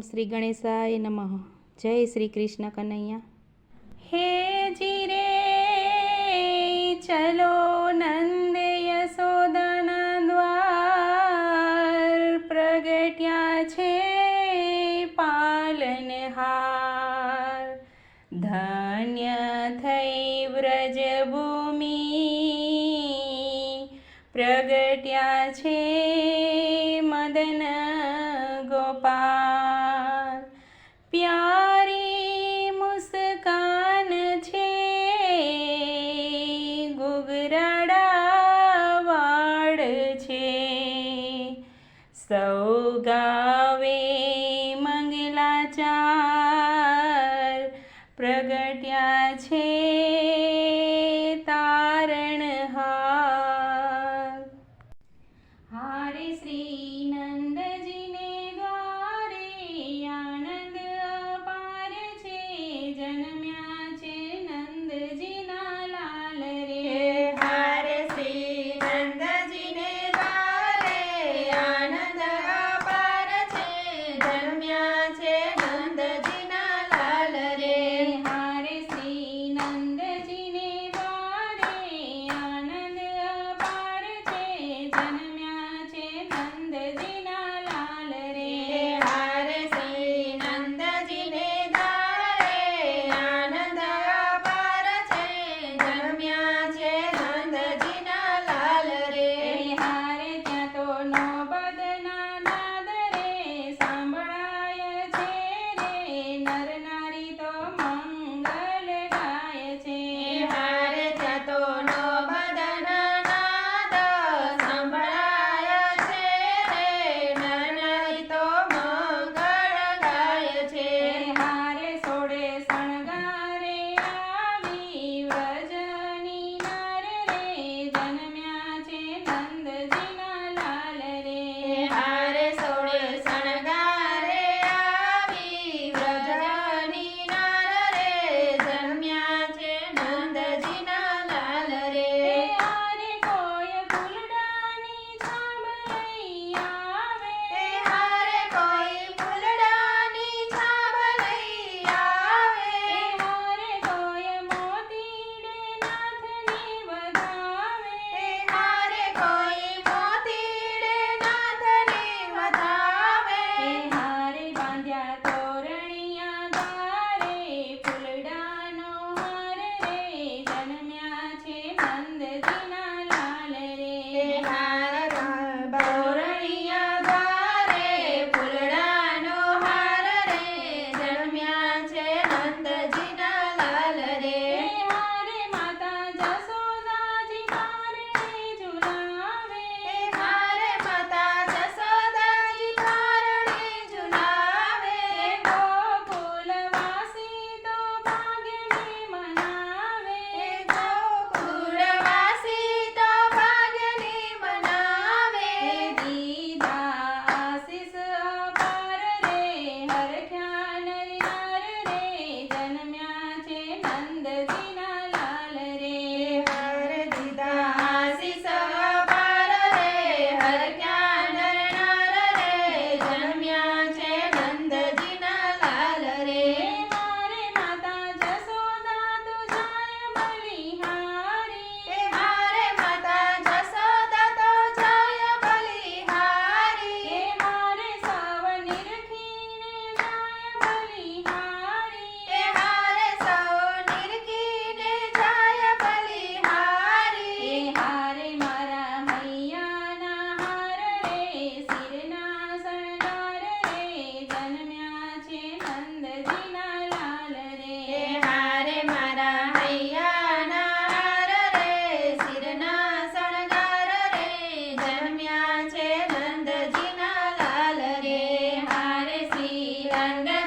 શ્રી ગણેશાય નમઃ. જય શ્રી કૃષ્ણ કનૈયા. હે જીરે, ચલો નંદ યશોદાના દ્વાર. પ્રગટ્યા છે પાલનહાર ધન્ય થઈ વ્રજ ભૂમિ પ્રગટ્યા છે મદન ગોપાલ. સૌ ગાવે મંગલા ચાર પ્રગટ્યા છે તારણહાર હારે શ્રી નંદજીને